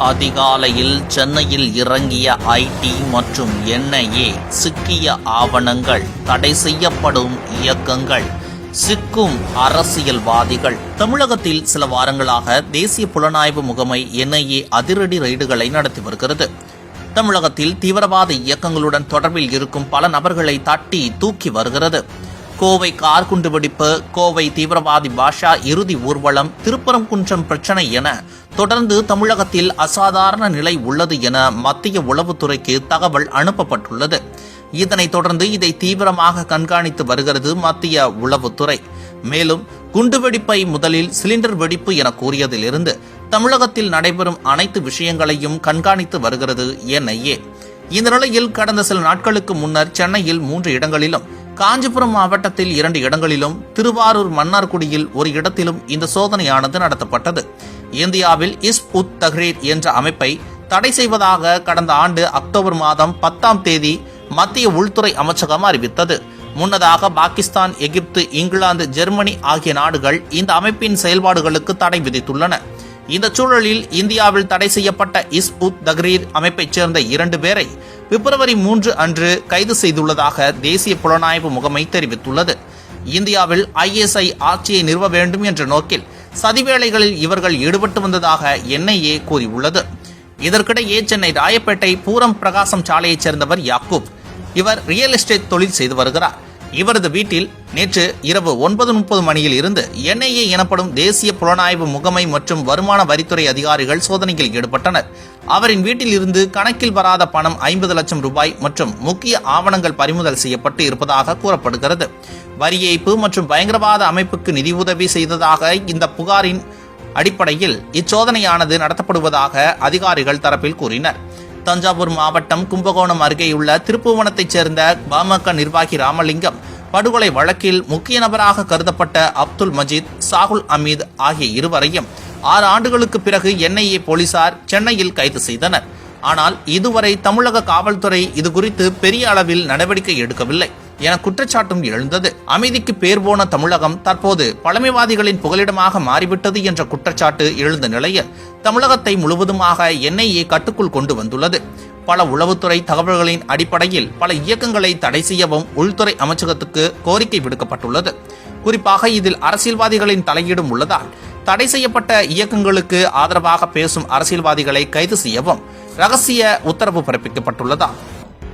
அதிகாலையில் சென்னையில் இறங்கிய ஐடி மற்றும் என்ஐஏ சிக்கிய ஆவணங்கள் தடை செய்யப்படும் இயக்கங்கள். சிக்கும் அரசியல்வாதிகள். தமிழகத்தில் சில வாரங்களாக தேசிய புலனாய்வு முகமை என்ஐஏ அதிரடி ரெய்டுகளை நடத்தி வருகிறது. தமிழகத்தில் தீவிரவாத இயக்கங்களுடன் தொடர்பில் இருக்கும் பல நபர்களை தட்டி தூக்கி வருகிறது. கோவை கார் குண்டு வெடிப்பு கோவை தீவிரவாதி பாஷா இறுதி ஊர்வலம் திருப்பரங்குன்றம் பிரச்சனை என தொடர்ந்து தமிழகத்தில் அசாதாரண நிலை உள்ளது என மத்திய உளவுத்துறைக்கு தகவல் அனுப்பப்பட்டுள்ளது. இதனைத் தொடர்ந்து இதை தீவிரமாக கண்காணித்து வருகிறது மத்திய உளவுத்துறை. மேலும் குண்டுவெடிப்பை முதலில் சிலிண்டர் வெடிப்பு என கூறியதிலிருந்து தமிழகத்தில் நடைபெறும் அனைத்து விஷயங்களையும் கண்காணித்து வருகிறது என்ஐஏ. இந்த நிலையில் கடந்த சில நாட்களுக்கு முன்னர் சென்னையில் மூன்று இடங்களிலும் காஞ்சிபுரம் மாவட்டத்தில் இரண்டு இடங்களிலும் திருவாரூர் மன்னார்குடியில் ஒரு இடத்திலும் இந்த சோதனையானது நடத்தப்பட்டது. இந்தியாவில் இஸ் உத் தஹ்ரீர் என்ற அமைப்பை தடை செய்வதாக கடந்த ஆண்டு அக்டோபர் மாதம் பத்தாம் தேதி மத்திய உள்துறை அமைச்சகம் அறிவித்தது. முன்னதாக பாகிஸ்தான் எகிப்து இங்கிலாந்து ஜெர்மனி ஆகிய நாடுகள் இந்த அமைப்பின் செயல்பாடுகளுக்கு தடை விதித்துள்ளன. இந்த சூழலில் இந்தியாவில் தடை செய்யப்பட்ட இஸ் தக்ரீர் அமைப்பைச் சேர்ந்த இரண்டு பேரை பிப்ரவரி மூன்று அன்று கைது செய்துள்ளதாக தேசிய புலனாய்வு முகமை தெரிவித்துள்ளது. இந்தியாவில் ஐஎஸ்ஐ ஆட்சியை நிறுவ வேண்டும் என்ற நோக்கில் சதிவேளைகளில் இவர்கள் ஈடுபட்டு வந்ததாக என்ஐஏ கூறியுள்ளது. இதற்கிடையே சென்னை ராயப்பேட்டை பூரம் பிரகாசம் சாலையைச் சேர்ந்தவர் யாக்கூப். இவர் ரியல் எஸ்டேட் தொழில் செய்து வருகிறார். இவரது வீட்டில் நேற்று இரவு ஒன்பது முப்பது மணியில் இருந்து என்ஐஏ எனப்படும் தேசிய புலனாய்வு முகமை மற்றும் வருமான வரித்துறை அதிகாரிகள் சோதனையில் ஈடுபட்டனர். அவரின் வீட்டில் இருந்து கணக்கில் வராத பணம் ஐம்பது லட்சம் ரூபாய் மற்றும் முக்கிய ஆவணங்கள் பறிமுதல் செய்யப்பட்டு இருப்பதாக கூறப்படுகிறது. வரி ஏய்ப்பு மற்றும் பயங்கரவாத அமைப்புக்கு நிதியுதவி செய்ததாக இந்த புகாரின் அடிப்படையில் இச்சோதனையானது நடத்தப்படுவதாக அதிகாரிகள் தரப்பில் கூறினர். தஞ்சாவூர் மாவட்டம் கும்பகோணம் அருகேயுள்ள திருப்புவனத்தைச் சேர்ந்த பாமக நிர்வாகி ராமலிங்கம் படுகொலை வழக்கில் முக்கிய நபராக கருதப்பட்ட அப்துல் மஜீத் சாகுல் அமீத் ஆகிய இருவரையும் ஆறு ஆண்டுகளுக்கு பிறகு என்ஐஏ போலீசார் சென்னையில் கைது செய்தனர். ஆனால் இதுவரை தமிழக காவல்துறை இது குறித்து பெரிய அளவில் நடவடிக்கை எடுக்கவில்லை. என குற்றச்சாட்டும் எழுந்தது. அமைதிக்கு பேர் போன தமிழகம் தற்போது பழமைவாதிகளின் புகலிடமாக மாறிவிட்டது என்ற குற்றச்சாட்டு எழுந்த நிலையில் தமிழகத்தை முழுவதுமாக என்ஐஏ கட்டுக்குள் கொண்டு வந்துள்ளது. பல உளவுத்துறை தகவல்களின் அடிப்படையில் பல இயக்கங்களை தடை செய்யவும் உள்துறை அமைச்சகத்துக்கு கோரிக்கை விடுக்கப்பட்டுள்ளது. குறிப்பாக இதில் அரசியல்வாதிகளின் தலையீடும் உள்ளதால் தடை செய்யப்பட்ட இயக்கங்களுக்கு ஆதரவாக பேசும் அரசியல்வாதிகளை கைது செய்யவும் ரகசிய உத்தரவு பிறப்பிக்கப்பட்டுள்ளதா